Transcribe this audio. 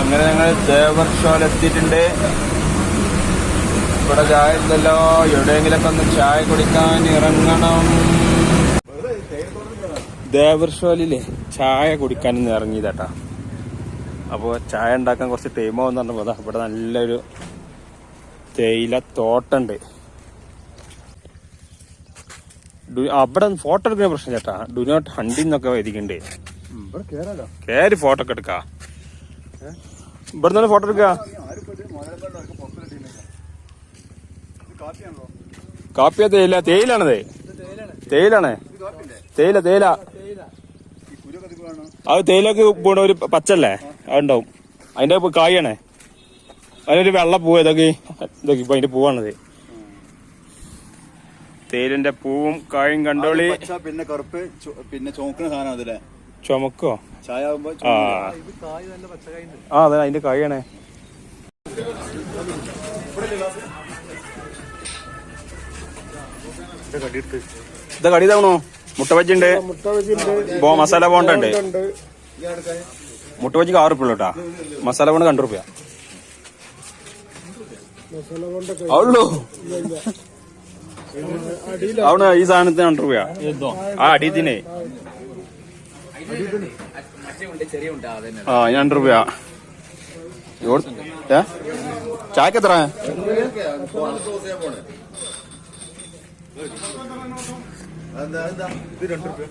അങ്ങനെ ഞങ്ങൾ ദേവർ എത്തിയിട്ടുണ്ട് ഇവിടെ ചായ ഇല്ലല്ലോ. എവിടെയെങ്കിലൊക്കെ ഒന്ന് ചായ കുടിക്കാൻ ഇറങ്ങണം. ദേവർഷോലില്ലേ ചായ കുടിക്കാൻ ഇന്ന് ഇറങ്ങിയതാട്ടാ. അപ്പോൾ ചായ ഉണ്ടാക്കാൻ കുറച്ച് ടൈം ആവുന്ന പറഞ്ഞപ്പോൾ അതാ ഇവിടെ നല്ലൊരു തേയില തോട്ടുണ്ട്. അവിടെ ഫോട്ടോ എടുക്കുന്ന പ്രശ്നം ചേട്ടാ ഡു നോട്ട് ഹണ്ടിന്നൊക്കെ എഴുതിക്കണ്ടേ കയറി ഫോട്ടോ ഒക്കെ എടുക്കാ. ഇവിടെ നിന്ന് ഫോട്ടോ എടുക്ക കാപ്പിയാണല്ലോ കാപ്പിയാ തേയില. തേയിലാണത് തേയിലാണ് തേയില തേയില. അത് തേയിലൊക്കെ പോണ ഒരു പച്ചല്ലേ അതുണ്ടാവും. അതിന്റെ കായാണേ. അതിനൊരു വെള്ള പൂവ് ഇതൊക്കെ ഇതൊക്കെ ഇപ്പൊ അതിന്റെ പൂവാണത്. തേയിലിന്റെ പൂവും കായും കണ്ടോളി. പിന്നെ കറുപ്പ് പിന്നെ ചുമക്കുന്ന സാധനം അതിലെ. ചുമക്കോ? ആ. ആ അതെ അതിന്റെ ഇതാ ഇത് കടി ഇതാണോ മുട്ട ബജ്ജിണ്ട് ബോ മസാല ബോണ്ട ഉണ്ട് മുട്ട ബജ്ജിക്ക് ആറ് റുപ്യ കേട്ടാ മസാല ബോണ്ട് രണ്ട് റുപ്യ ഉള്ളൂ. ഈ സാധനത്തിന് രണ്ട് റുപ്യ ആ അടിയത്തിനെ. ആ ഞാൻ രൂപ? ചായക്ക് എത്ര? രണ്ട് റുപ്യ.